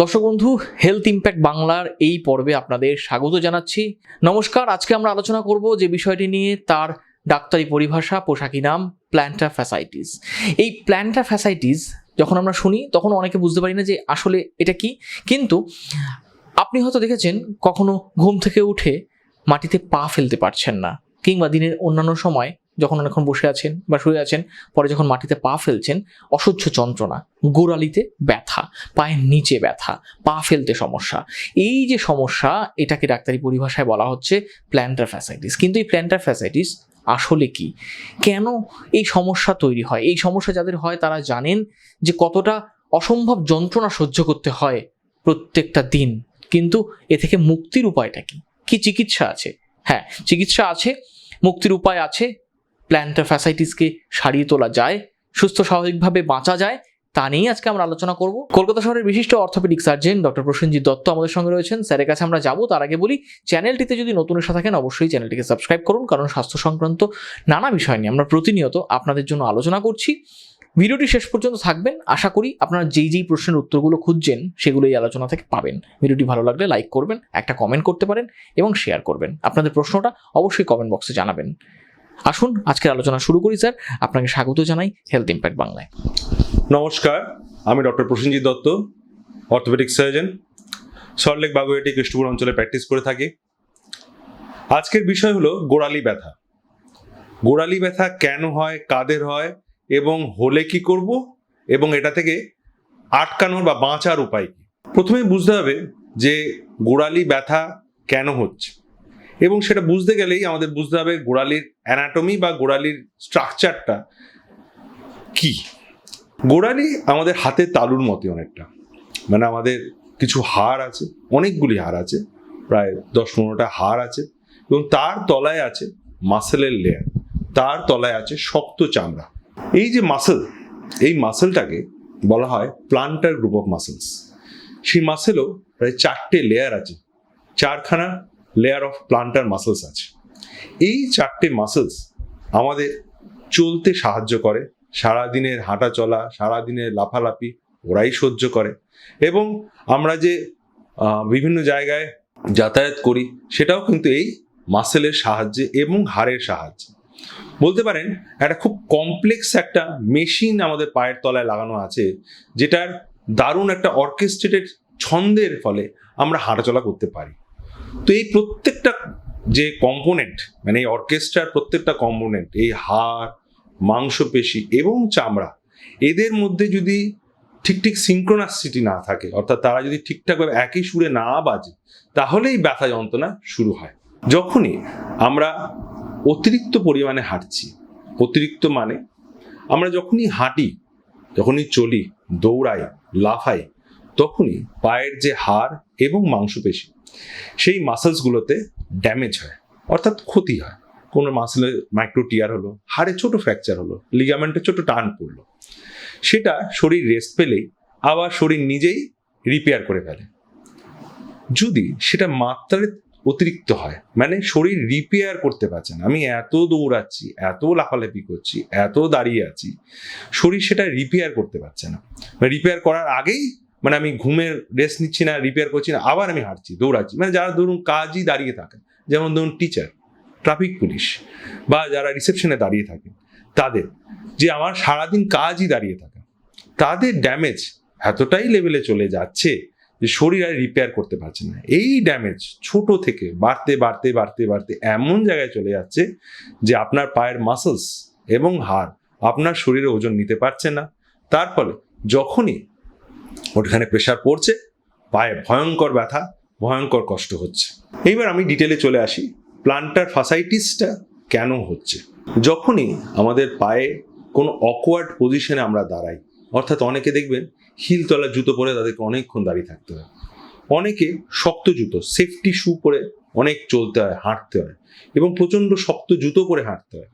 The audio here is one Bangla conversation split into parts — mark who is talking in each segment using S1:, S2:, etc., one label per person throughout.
S1: দর্শক বন্ধু হেলথ ইম্প্যাক্ট বাংলার এই পর্বে আপনাদের স্বাগত জানাচ্ছি। নমস্কার, আজকে আমরা আলোচনা করব যে বিষয়টি নিয়ে, তার ডাক্তারি পরিভাষা, পোশাকি নাম প্ল্যান্টা ফ্যাসাইটিস এই প্ল্যান্টা ফ্যাসাইটিস যখন আমরা শুনি, তখন অনেকে বুঝতে পারি না যে আসলে এটা কি। কিন্তু আপনি হয়তো দেখেছেন, কখনো ঘুম থেকে উঠে মাটিতে পা ফেলতে পারছেন না, কিংবা দিনের অন্যান্য সময় যখন অনেকক্ষণ বসে আছেন বা শুয়ে আছেন, পরে যখন মাটিতে পা ফেলছেন, অসহ্য যন্ত্রণা, গোড়ালিতে ব্যথা, পায়ের নিচে ব্যথা, পা ফেলতে সমস্যা। এই যে সমস্যা, এটাকে ডাক্তারি পরিভাষায় বলা হচ্ছে প্ল্যান্টার ফ্যাসাইটিস কিন্তু এই প্ল্যান্টার ফ্যাসাইটিস আসলে কি? কেন এই সমস্যা তৈরি হয়? এই সমস্যা যাদের হয়, তারা জানেন যে কতটা অসম্ভব যন্ত্রণা সহ্য করতে হয় প্রত্যেকটা দিন। কিন্তু এ থেকে মুক্তির উপায়টা কি? কি চিকিৎসা আছে? হ্যাঁ চিকিৎসা আছে, মুক্তির উপায় আছে প্ল্যান্টার ফ্যাসাইটিসকে সারিয়ে তোলা যায়, সুস্থ স্বাভাবিকভাবে বাঁচা যায়, তা নিয়েই আজকে আমরা আলোচনা করব। কলকাতা শহরের বিশিষ্ট orthopaedic surgeon doctor Prosenjit Dutta আমাদের সঙ্গে রয়েছেন। স্যারের কাছে আমরা যাব। তার আগে বলি, চ্যানেলটিতে যদি নতুন এসে থাকেন, অবশ্যই চ্যানেলটিকে সাবস্ক্রাইব করুন, কারণ স্বাস্থ্য সংক্রান্ত নানা বিষয় নিয়ে আমরা প্রতিনিয়ত আপনাদের জন্য আলোচনা করছি। ভিডিওটি শেষ পর্যন্ত থাকবেন। আশা করি আপনারা যেই যেই প্রশ্নের উত্তরগুলো খুঁজছেন, সেগুলো এই আলোচনা থেকে পাবেন। ভিডিওটি ভালো লাগলে লাইক করবেন, একটা কমেন্ট করতে পারেন এবং শেয়ার করবেন। আপনাদের প্রশ্নটা অবশ্যই কমেন্ট বক্সে জানাবেন। আসুন, আজকের আলোচনা শুরু করি, স্যার। আপনাকে স্বাগত জানাই হেলথ ইম্প্যাক্ট বাংলায়।
S2: নমস্কার, আমি doctor Prosenjit Dutta, orthopaedic surgeon Salt Lake Baguiati Krishnapur অঞ্চলে প্র্যাকটিস করে থাকি। আজকের বিষয় হলো গোড়ালি ব্যথা। গোড়ালি ব্যথা কেন হয়, কাদের হয়, এবং হলে কি করব, এবং এটা থেকে আটকানোর বা বাঁচার উপায় কি? প্রথমে বুঝতে হবে যে গোড়ালি ব্যথা কেন হচ্ছে, এবং সেটা বুঝতে গেলেই আমাদের বুঝতে হবে গোড়ালির অ্যানাটমি বা গোড়ালির স্ট্রাকচারটা কি? গোড়ালি আমাদের হাতের তালুর মতো অনেকটা। মানে আমাদের কিছু হাড় আছে, অনেকগুলি হাড় আছে, প্রায় দশ পনেরোটা হাড় আছে এবং তার তলায় আছে মাসেলের লেয়ার তার তলায় আছে শক্ত চামড়া। এই যে মাসেল এই মাসেলটাকে বলা হয় প্লান্টার গ্রুপ অফ মাসেলস সেই মাসেলও প্রায় চারটে লেয়ার আছে, চারখানা লেয়ার অফ প্লান্টার মাসেলস আছে। এই চারটে মাসেলস আমাদের চলতে সাহায্য করে। সারাদিনের হাঁটা চলা, সারাদিনের লাফালাফি ওরাই সহ্য করে। এবং আমরা যে বিভিন্ন জায়গায় যাতায়াত করি, সেটাও কিন্তু এই মাসেলের সাহায্যে এবং হাড়ের সাহায্যে। বলতে পারেন, একটা খুব কমপ্লেক্স একটা মেশিন আমাদের পায়ের তলায় লাগানো আছে, যেটার দারুণ একটা অর্কেস্ট্রেটেড ছন্দের ফলে আমরা হাঁটাচলা করতে পারি। তো এই প্রত্যেকটা যে কম্পোনেন্ট মানে এই অর্কেস্ট্রার প্রত্যেকটা কম্পোনেন্ট, এই হাড়, মাংসপেশি এবং চামড়া, এদের মধ্যে যদি ঠিক ঠিক সিঙ্ক্রোনাসিটি না থাকে, অর্থাৎ তারা যদি ঠিকঠাকভাবে একই সুরে না বাজে, তাহলেই ব্যথা যন্ত্রণা শুরু হয়। যখনই আমরা অতিরিক্ত পরিমাণে হাঁটছি, অতিরিক্ত মানে আমরা যখনই হাঁটি, যখনই চলি, দৌড়াই, লাফাই, তখনই পায়ের যে হাড় এবং মাংসপেশি, সেই মাসেলসগুলোতে ড্যামেজ হয়, অর্থাৎ ক্ষতি হয়। কোনো মাসেলে মাইক্রো টিয়ার হলো, হাড়ে ছোট ফ্র্যাকচার হলো লিগামেন্টে ছোট টান পড়ল। সেটা শরীর রেস্ট পেলেই আবার শরীর নিজেই রিপেয়ার করে ফেলে। যদি সেটা মাত্রায় অতিরিক্ত হয় মানে শরীর রিপেয়ার করতে পারছে না, আমি এত দৌড়াচ্ছি, এত লাফালাফি করছি, এত দাঁড়িয়ে আছি, শরীর সেটা রিপেয়ার করতে পারছে না। রিপেয়ার করার আগেই মানে আমি ঘুমের রেস্ট নিচ্ছি না রিপেয়ার করছি না, আবার আমি হাঁটছি, দৌড়াচ্ছি। মানে যারা ধরুন কাজই দাঁড়িয়ে থাকে যেমন ধরুন টিচার ট্রাফিক পুলিশ বা যারা রিসেপশনে দাঁড়িয়ে থাকে তাদের যে আমার সারাদিন কাজই দাঁড়িয়ে থাকে, তাদের ড্যামেজ এতটাই লেভেলে চলে যাচ্ছে যে শরীর আর রিপেয়ার করতে পারছে না। এই ড্যামেজ ছোট থেকে বাড়তে বাড়তে বাড়তে বাড়তে এমন জায়গায় চলে যাচ্ছে যে আপনার পায়ের মাসলস এবং হাড় আপনার শরীরে ওজন নিতে পারছে না। তার ফলে যখনই ওখানে প্রেশার পড়ছে, পায়ে ভয়ঙ্কর ব্যথা, ভয়ঙ্কর কষ্ট হচ্ছে। এইবার আমি ডিটেলে চলে আসি প্লান্টার ফাসাইটিসটা কেন হচ্ছে? যখনই আমাদের পায়ে কোনো অকওয়ার্ড পজিশনে আমরা দাঁড়াই, অর্থাৎ অনেকে দেখবেন হিল তলা জুতো পরে তাদেরকে অনেকক্ষণ দাঁড়িয়ে থাকতে হয়। অনেকে শক্ত জুতো সেফটি শু পরে অনেক চলতে হয়, হাঁটতে হয় এবং প্রচণ্ড শক্ত জুতো পরে হাঁটতে হয়।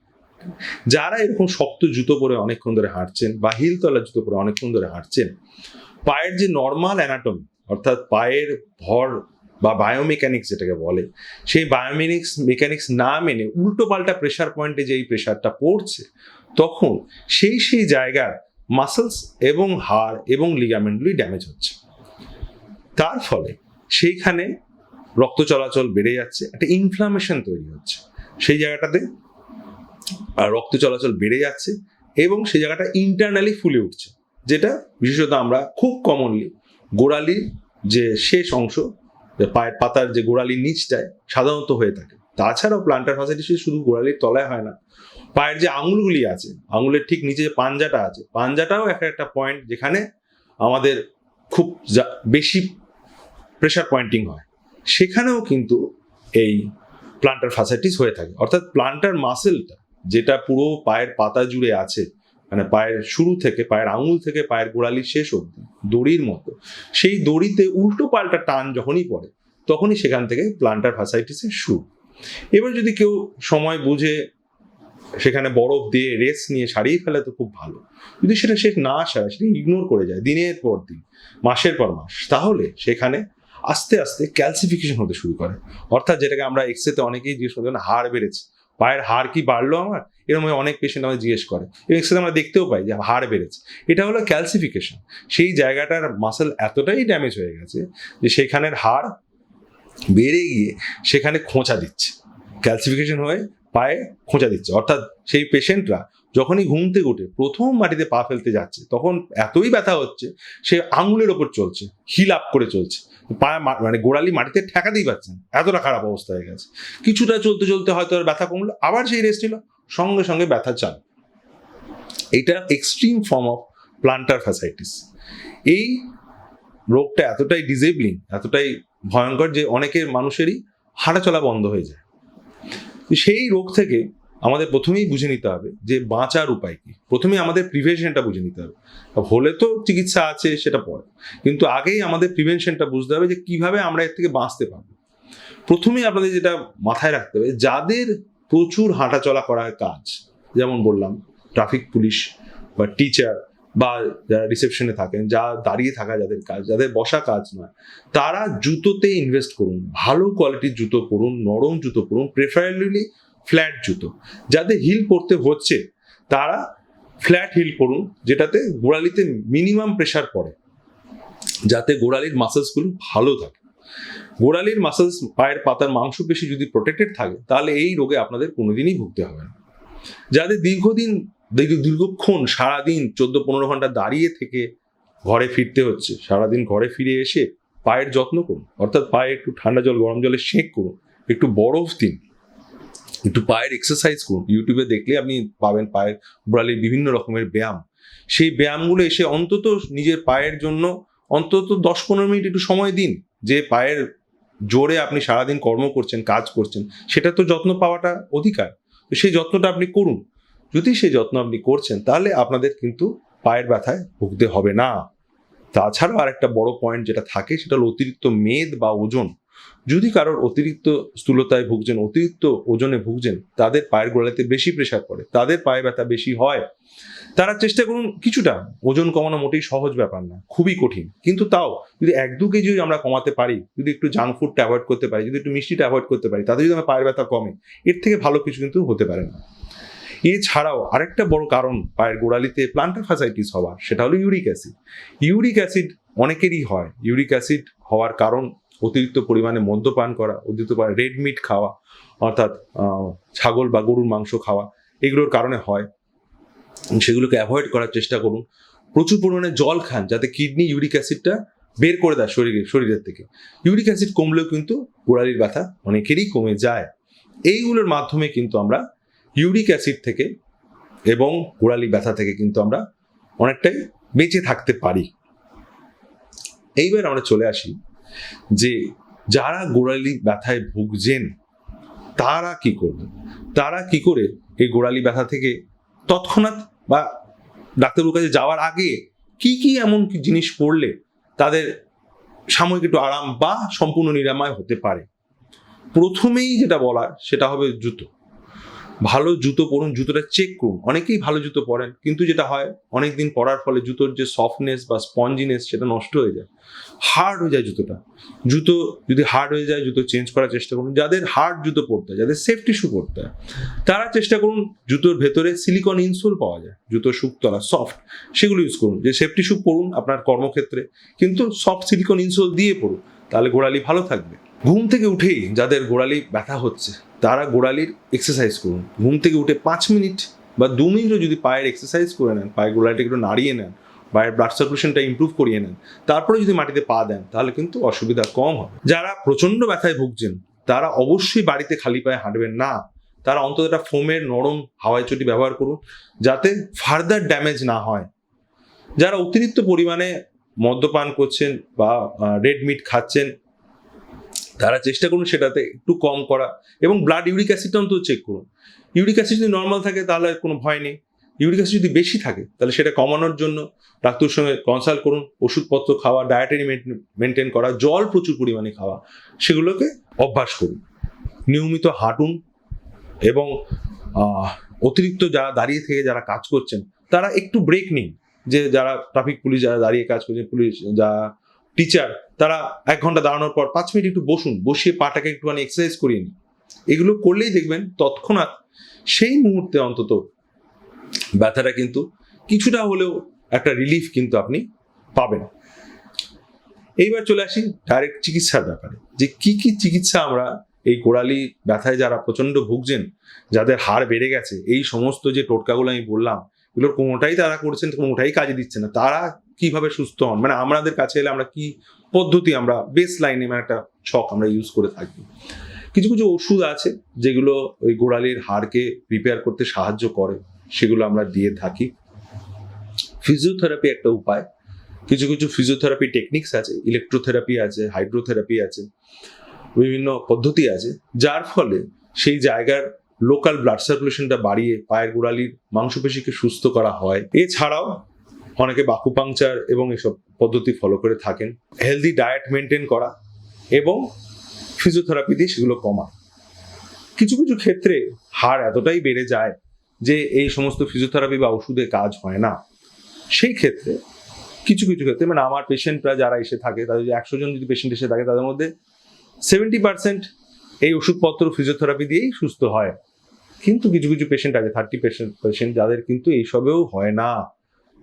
S2: যারা এরকম শক্ত জুতো পরে অনেকক্ষণ ধরে হাঁটছেন বা হিল তলা জুতো পরে অনেকক্ষণ ধরে হাঁটছেন পায়ের যে নর্মাল অ্যানাটমি অর্থাৎ পায়ের ভর বা বায়োমেকানিক্স যেটাকে বলে, সেই বায়োমেনিক্স মেকানিক্স না মেনে উল্টো পাল্টা প্রেশার পয়েন্টে যেই প্রেশারটা পড়ছে, তখন সেই সেই জায়গার মাসলস এবং হাড় এবং লিগামেন্টগুলি ড্যামেজ হচ্ছে। তার ফলে সেইখানে রক্ত চলাচল বেড়ে যাচ্ছে, একটা ইনফ্লামেশন তৈরি হচ্ছে। সেই জায়গাটাতে রক্ত চলাচল বেড়ে যাচ্ছে এবং সেই জায়গাটা ইন্টারনালি ফুলে উঠছে। যেটা বিশেষত আমরা খুব কমনলি গোড়ালির যে শেষ অংশ পায়ের পাতার যে গোড়ালির নিচটায় সাধারণত হয়ে থাকে। তাছাড়াও প্লান্টার ফাসাইটিস শুধু গোড়ালির তলায় হয় না, পায়ের যে আঙুলগুলি আছে, আঙুলের ঠিক নিচে যে পাঞ্জাটা আছে, পাঞ্জাটাও একটা একটা পয়েন্ট যেখানে আমাদের খুব বেশি প্রেশার পয়েন্টিং হয়। সেখানেও কিন্তু এই প্লান্টার ফাসাইটিস হয়ে থাকে। অর্থাৎ প্লান্টার মাসেলটা যেটা পুরো পায়ের পাতা জুড়ে আছে মানে পায়ের শুরু থেকে, পায়ের আঙুল থেকে পায়ের গোড়ালি শেষ অবধি, দড়ির মতো। সেই দড়িতে উল্টো পাল্টা টান যখনই পড়ে, তখনই সেখান থেকে প্লান্টার ফাসাইটিসের শুরু। এবার যদি কেউ সময় বুঝে সেখানে বরফ দিয়ে রেস নিয়ে সারিয়ে ফেলে তো খুব ভালো। যদি সেটা সে না সারে, সেটা ইগনোর করে যায় দিনের পর দিন, মাসের পর মাস, তাহলে সেখানে আস্তে আস্তে ক্যালসিফিকেশন হতে শুরু করে। অর্থাৎ যেটাকে আমরা এক্সরেতে অনেকেই জিজ্ঞেস করি যেমন হাড় বেড়েছে, পায়ের হাড় কি বাড়লো আমার? এরকম অনেক পেশেন্ট আমাদের জিজ্ঞেস করে। এবং এক্সরেতে আমরা দেখতেও পাই যে হাড় বেড়েছে। এটা হলো ক্যালসিফিকেশন সেই জায়গাটার মাসেল এতটাই ড্যামেজ হয়ে গেছে যে সেখানের হাড় বেড়ে গিয়ে সেখানে খোঁচা দিচ্ছে। ক্যালসিফিকেশন হয়ে পায়ে খোঁচা দিচ্ছে। অর্থাৎ সেই পেশেন্টরা যখনই ঘুম থেকে উঠে প্রথম মাটিতে পা ফেলতে যাচ্ছে, তখন এতই ব্যথা হচ্ছে, সে আঙুলের ওপর চলছে হিল আপ করে চলছে। পা মা- মানে গোড়ালি মাটিতে ঠেকাতেই পারছেন এতটা খারাপ অবস্থা হয়ে গেছে। কিছুটা চলতে চলতে হয়তো আর ব্যথা কমলো, আবার সেই রেস্ট নিল। সঙ্গে সঙ্গে ব্যথা চাল এটা extreme form of plantar fasciitis এই রোগটা এতটাই ডিজেবলিং এতটাই ভয়ঙ্কর যে অনেকের মানুষেরই হাঁটা চলা বন্ধ হয়ে যায়। সেই রোগ থেকে আমাদের প্রথমেই বুঝে নিতে হবে যে বাঁচার উপায় কি। প্রথমে আমাদের প্রিভেনশনটা বুঝে নিতে হবে। হলে তো চিকিৎসা আছে, সেটা পরে। কিন্তু আগেই আমাদের প্রিভেনশনটা বুঝতে হবে যে কীভাবে আমরা এর থেকে বাঁচতে পারব। প্রথমেই আপনাদের যেটা মাথায় রাখতে হবে, যাদের প্রচুর হাঁটা চলা করার কাজ। যেমন বললাম ট্রাফিক পুলিশ বা টিচার বা যারা রিসেপশনে থাকেন, যা দাঁড়িয়ে থাকা যাদের কাজ, যাদের বসা কাজ নয়, তারা জুতোতে ইনভেস্ট করুন, ভালো কোয়ালিটির জুতো পরুন, নরম জুতো পরুন প্রেফারেবলি ফ্ল্যাট জুতো। যাদের হিল পরতে হচ্ছে, তারা ফ্ল্যাট হিল পরুন, যেটাতে গোড়ালিতে মিনিমাম প্রেশার পড়ে। যাতে গোড়ালির মাসেলসগুলো ভালো থাকে। গোড়ালির মাসেলস পায়ের পাতার মাংসপেশি যদি প্রোটেক্টেড থাকে, তাহলে এই রোগে আপনাদের কোনোদিনই ভুগতে হবে না। যাদের দীর্ঘদিন, দীর্ঘ- দীর্ঘক্ষণ সারাদিন চোদ্দ পনেরো ঘণ্টা দাঁড়িয়ে থেকে ঘরে ফিরতে হচ্ছে, সারাদিন ঘরে ফিরে এসে পায়ের যত্ন করুন। অর্থাৎ পায়ে একটু ঠান্ডা জল, গরম জলে সেঁক করুন, একটু বরফ দিন, একটু পায়ের এক্সারসাইজ করুন। ইউটিউবে দেখলে আপনি পাবেন পায়ের গোড়ালির বিভিন্ন রকমের ব্যায়াম। সেই ব্যায়ামগুলো এসে অন্তত নিজের পায়ের জন্য অন্তত দশ পনেরো মিনিট একটু সময় দিন, যে পায়ের জোরে আপনি সারাদিন কর্ম করছেন, কাজ করছেন সেটা তো যত্ন পাওয়াটা অধিকার। তো সেই যত্নটা আপনি করুন। যদি সেই যত্ন আপনি করছেন, তাহলে আপনাদের কিন্তু পায়ের ব্যথায় ভুগতে হবে না। তাছাড়াও আরেকটা বড় পয়েন্ট যেটা থাকে, সেটা হলো অতিরিক্ত মেদ বা ওজন। যদি কারোর অতিরিক্ত স্থূলতায় ভুগছেন, অতিরিক্ত ওজনে ভুগছেন, তাদের পায়ের গোড়ালিতে বেশি প্রেশার পড়ে, তাদের পায়ে ব্যথা বেশি হয়, তারা চেষ্টা করুন কিছুটা। ওজন কমানো মোটেই সহজ ব্যাপার না, খুবই কঠিন। কিন্তু তাও, যদি এক দু কেজি আমরা কমাতে পারি, যদি একটু জাঙ্ক ফুডটা অ্যাভয়েড করতে পারি, যদি একটু মিষ্টিটা অ্যাভয়েড করতে পারি, তাতে যদি আমার পায়ের ব্যথা কমে, এর থেকে ভালো কিছু কিন্তু হতে পারে না। এছাড়াও আরেকটা বড় কারণ পায়ের গোড়ালিতে প্লান্টার ফাসাইটিস হওয়ার, সেটা হলো ইউরিক অ্যাসিড ইউরিক অ্যাসিড অনেকেরই হয়। ইউরিক অ্যাসিড হওয়ার কারণ অতিরিক্ত পরিমাণে মদ্যপান করা অতিরিক্ত রেড মিট খাওয়া, অর্থাৎ ছাগল বা গরুর মাংস খাওয়া, এগুলোর কারণে হয়। সেগুলোকে অ্যাভয়েড করার চেষ্টা করুন। প্রচুর পরিমাণে জল খান যাতে কিডনি ইউরিক অ্যাসিডটা বের করে দেয় শরীরে, শরীরের থেকে। ইউরিক অ্যাসিড কমলেও কিন্তু গোড়ালির ব্যথা অনেকেরই কমে যায়। এইগুলোর মাধ্যমে কিন্তু আমরা ইউরিক অ্যাসিড থেকে এবং গোড়ালি ব্যথা থেকে কিন্তু আমরা অনেকটাই বেঁচে থাকতে পারি। এইবার আমরা চলে আসি যে যারা গোড়ালি ব্যথায় ভুগছেন, তারা কি করবেন তারা কি করে এই গোড়ালি ব্যথা থেকে তৎক্ষণাৎ বা ডাক্তারবাবুর কাছে যাওয়ার আগে কি কি এমন জিনিস করলে তাদের সাময়িক একটু আরাম বা সম্পূর্ণ নিরাময় হতে পারে? প্রথমেই যেটা বলার সেটা হবে জুতো। ভালো জুতো পরুন, জুতোটা চেক করুন। অনেকেই ভালো জুতো পরেন, কিন্তু যেটা হয় অনেক দিন পরার ফলে জুতোর যে সফটনেস বা স্পঞ্জিনেস সেটা নষ্ট হয়ে যায়। হার্ড হয়ে যায় জুতোটা। জুতো যদি হার্ড হয়ে যায়, জুতো চেঞ্জ করার চেষ্টা করুন। যাদের হার্ড জুতো পরতে হয়, যাদের সেফটি শু পরতে হয়, তারা চেষ্টা করুন জুতোর ভেতরে সিলিকন ইনসোল পাওয়া যায় জুতোর শুকতলা সফট সেগুলো ইউজ করুন। যে সেফটি শু পরুন আপনার কর্মক্ষেত্রে, কিন্তু সফট সিলিকন ইনসোল দিয়ে পড়ুন তাহলে গোড়ালি ভালো থাকবে। ঘুম থেকে উঠেই যাদের গোড়ালি ব্যথা হচ্ছে, তারা গোড়ালির এক্সারসাইজ করুন। ঘুম থেকে উঠে পাঁচ মিনিট বা দু মিনিটও যদি পায়ের এক্সারসাইজ করে নেন, পায়ের গোড়ালিটা একটু নাড়িয়ে নেন, পায়ের ব্লাড সার্কুলেশনটা ইমপ্রুভ করিয়ে নেন, তারপরে যদি মাটিতে পা দেন, তাহলে কিন্তু অসুবিধা কম হবে। যারা প্রচণ্ড ব্যথায় ভুগছেন, তারা অবশ্যই বাড়িতে খালি পায়ে হাঁটবেন না। তারা অন্তত একটা ফোমের নরম হাওয়াই চটি ব্যবহার করুন, যাতে ফার্দার ড্যামেজ না হয়। যারা অতিরিক্ত পরিমাণে মদ্যপান করছেন বা রেড মিট খাচ্ছেন তারা চেষ্টা করুন সেটাতে একটু কম করা। এবং ব্লাড ইউরিক অ্যাসিডটা অন্তত চেক করুন। ইউরিক অ্যাসিড যদি নর্মাল থাকে তাহলে কোনো ভয় নেই। ইউরিক অ্যাসিড যদি বেশি থাকে তাহলে সেটা কমানোর জন্য ডাক্তারের সঙ্গে কনসাল্ট করুন, ওষুধপত্র খাওয়া ডায়েটারি মেনটেন করা, জল প্রচুর পরিমাণে খাওয়া, সেগুলোকে অভ্যাস করুন। নিয়মিত হাঁটুন এবং অতিরিক্ত যারা দাঁড়িয়ে থেকে যারা কাজ করছেন, তারা একটু ব্রেক নিন। যে যারা ট্রাফিক পুলিশ যারা দাঁড়িয়ে কাজ করছেন পুলিশ যারা টিচার তারা এক ঘণ্টা দাঁড়ানোর পর পাঁচ মিনিট একটু বসুন, বসিয়ে পাটাকে একটুখানি এক্সারসাইজ করিয়ে নিন। এগুলো করলেই দেখবেন তৎক্ষণাৎ সেই মুহূর্তে অন্তত ব্যথাটা কিন্তু কিছুটা হলেও একটা রিলিফ কিন্তু আপনি পাবেন। এইবার চলে আসি ডাইরেক্ট চিকিৎসার ব্যাপারে, যে কি কি চিকিৎসা আমরা এই গোড়ালি ব্যথায় যারা প্রচণ্ড ভুগছেন, যাদের হাড় বেড়ে গেছে, এই সমস্ত যে টোটকাগুলো আমি বললাম, এগুলোর কোনোটাই তারা করছেন, কোনোটাই কাজে দিচ্ছে না। তারা কীভাবে সুস্থ হন? মানে আমাদের কাছে এলে আমরা কি পদ্ধতি আমরা বেস লাইনে মানে একটা ছক আমরা ইউজ করে থাকি। কিছু কিছু ওষুধ আছে যেগুলো ওই গোড়ালির হাড়কে রিপেয়ার করতে সাহায্য করে, সেগুলো আমরা দিয়ে থাকি। ফিজিওথেরাপি একটা উপায়। কিছু কিছু ফিজিওথেরাপি টেকনিক্স আছে ইলেকট্রোথেরাপি আছে হাইড্রোথেরাপি আছে, বিভিন্ন পদ্ধতি আছে, যার ফলে সেই জায়গার লোকাল ব্লাড সার্কুলেশনটা বাড়িয়ে পায়ের গোড়ালির মাংসপেশিকে সুস্থ করা হয়। এছাড়াও অনেকে বাকুপাংচার এবং এসব পদ্ধতি ফলো করে থাকেন। হেলদি ডায়েট মেনটেন করা এবং ফিজিওথেরাপি দিয়ে সেগুলো কমা কিছু কিছু ক্ষেত্রে হাড় এতটাই বেড়ে যায় যে এই সমস্ত ফিজিওথেরাপি বা ওষুধে কাজ হয় না। সেই ক্ষেত্রে, কিছু কিছু ক্ষেত্রে মানে আমার পেশেন্টরা যারা এসে থাকে, তাদের যদি একশো জন যদি পেশেন্ট এসে থাকে, তাদের মধ্যে সেভেন্টি পার্সেন্ট এই ওষুধপত্র ফিজিওথেরাপি দিয়েই সুস্থ হয়। কিন্তু কিছু কিছু পেশেন্ট আছে থার্টি পেশেন্ট পেশেন্ট যাদের কিন্তু এইসবেও হয় না।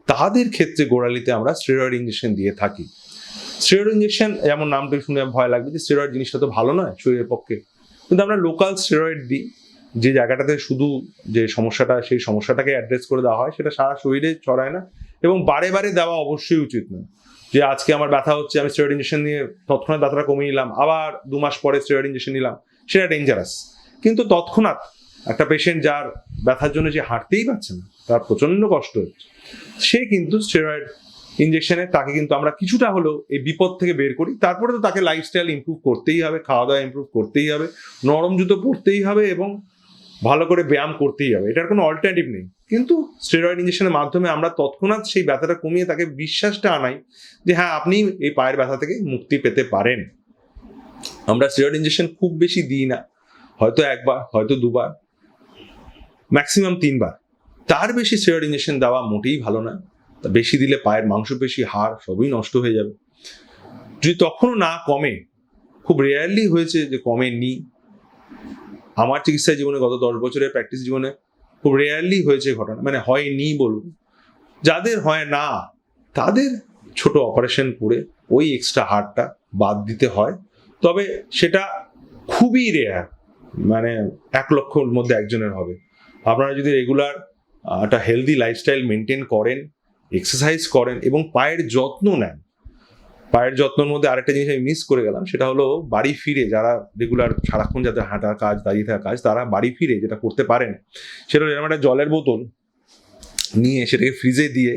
S2: তাদের ক্ষেত্রে গোড়ালিতে আমরা স্টেরয়েড ইঞ্জেকশন দিয়ে থাকি। স্টেরয়েড ইঞ্জেকশন যেমন নামটা শুনে ভয় লাগবে যে স্টেরয়েড জিনিসটা তো ভালো নয় শরীরের পক্ষে। কিন্তু আমরা লোকাল স্টেরয়েড দিই। যে জায়গাটাতে শুধু যে সমস্যাটা, সেই সমস্যাটাকে অ্যাড্রেস করে দেওয়া হয়, সেটা সারা শরীরে ছড়ায় না এবং বারে বারে দেওয়া অবশ্যই উচিত নয়। যে আজকে আমার ব্যথা হচ্ছে, আমি স্টেরয়েড ইঞ্জেকশন নিয়ে তৎক্ষণাৎ ব্যথাটা কমিয়ে নিলাম, আবার দু মাস পরে স্টেরয়েড ইঞ্জেকশন নিলাম, সেটা ডেঞ্জারাস কিন্তু তৎক্ষণাৎ একটা পেশেন্ট যার ব্যথার জন্য যে হাঁটতেই পারছে না, তার প্রচণ্ড কষ্ট হচ্ছে, সে কিন্তু স্টেরয়েড ইঞ্জেকশনে তাকে কিন্তু আমরা কিছুটা হলেও এই বিপদ থেকে বের করি, তারপরে তো তাকে লাইফস্টাইল ইমপ্রুভ করতেই হবে খাওয়া দাওয়া ইমপ্রুভ করতেই হবে, নরম জুতো পরতেই হবে এবং ভালো করে ব্যায়াম করতেই হবে, এটার কোনো অল্টারনেটিভ নেই, কিন্তু স্টেরয়েড ইঞ্জেকশনের মাধ্যমে আমরা তৎক্ষণাৎ সেই ব্যথাটা কমিয়ে তাকে বিশ্বাসটা আনাই যে হ্যাঁ আপনি এই পায়ের ব্যথা থেকে মুক্তি পেতে পারেন। আমরা স্টেরয়েড ইঞ্জেকশন খুব বেশি দিই না, হয়তো একবার, হয়তো দুবার ম্যাক্সিমাম তিনবার। তার বেশি স্টেরয়েড ইঞ্জেকশন দেওয়া মোটেই ভালো না। বেশি দিলে পায়ের মাংসপেশি হাড় সবই নষ্ট হয়ে যাবে। যদি তখনও না কমে, খুব রেয়ারলি হয়েছে যে কমেনি। আমার চিকিৎসা জীবনে গত দশ বছরের প্র্যাকটিস জীবনে খুব রেয়ারলি হয়েছে ঘটনা মানে হয়নি বলুন। যাদের হয় না, তাদের ছোট অপারেশন করে ওই এক্সট্রা হাড়টা বাদ দিতে হয়। তবে সেটা খুবই রেয়ার মানে এক লক্ষর মধ্যে একজনের হবে। আপনারা যদি রেগুলার একটা হেলদি লাইফস্টাইল মেনটেন করেন এক্সারসাইজ করেন এবং পায়ের যত্ন নেন, পায়ের যত্নের মধ্যে আরেকটা জিনিস আমি মিস করে গেলাম, সেটা হলো বাড়ি ফিরে যারা রেগুলার সারাক্ষণ যাদের হাঁটার কাজ, দাঁড়িয়ে থাকা কাজ, তারা বাড়ি ফিরে যেটা করতে পারেন সেটা এরকম একটা জলের বোতল নিয়ে সেটাকে ফ্রিজে দিয়ে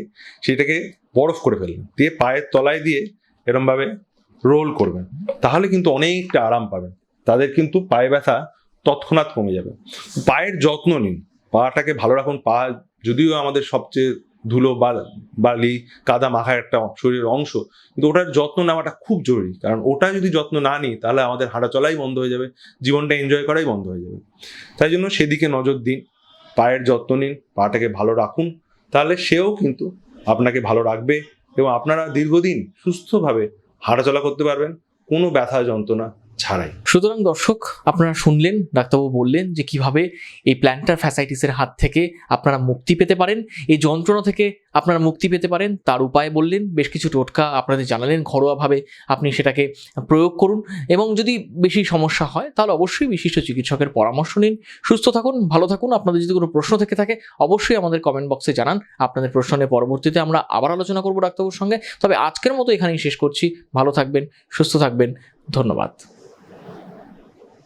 S2: সেটাকে বরফ করে ফেলবেন, দিয়ে পায়ের তলায় দিয়ে এরমভাবে রোল করবেন, তাহলে কিন্তু অনেকটা আরাম পাবেন, তাদের কিন্তু পায়ে ব্যথা তৎক্ষণাৎ কমে যাবে। পায়ের যত্ন নিন পাটাকে ভালো রাখুন। পা যদিও আমাদের সবচেয়ে ধুলো বালি, কাদা মাখার একটা শরীরের অংশ, কিন্তু ওটার যত্ন নেওয়াটা খুব জরুরি। কারণ ওটা যদি যত্ন না নিই, তাহলে আমাদের হাঁটা চলাই বন্ধ হয়ে যাবে, জীবনটা এনজয় করাই বন্ধ হয়ে যাবে। তাই জন্য সেদিকে নজর দিন, পায়ের যত্ন নিন, পাটাকে ভালো রাখুন, তাহলে সেও কিন্তু আপনাকে ভালো রাখবে এবং আপনারা দীর্ঘদিন সুস্থভাবে হাঁটাচলা করতে পারবেন, কোনো ব্যথা যন্ত্রণা ছাড়াই।
S1: সুতরাং দর্শক, আপনারা শুনলেন, ডাক্তারবাবু বললেন যে কীভাবে এই প্ল্যান্টার ফ্যাসাইটিসের হাত থেকে আপনারা মুক্তি পেতে পারেন, এই যন্ত্রণা থেকে আপনারা মুক্তি পেতে পারেন, তার উপায় বললেন, বেশ কিছু টোটকা আপনাদের জানালেন, ঘরোয়াভাবে আপনি সেটাকে প্রয়োগ করুন, এবং যদি বেশি সমস্যা হয়, তাহলে অবশ্যই বিশিষ্ট চিকিৎসকের পরামর্শ নিন। সুস্থ থাকুন, ভালো থাকুন, আপনাদের যদি কোনো প্রশ্ন থেকে থাকে, অবশ্যই আমাদের কমেন্ট বক্সে জানান, আপনাদের প্রশ্ন পরবর্তীতে আমরা আবার আলোচনা করব ডাক্তারবাবুর সঙ্গে। তবে আজকের মতো এখানেই শেষ করছি, ভালো থাকবেন, সুস্থ থাকবেন, ধন্যবাদ।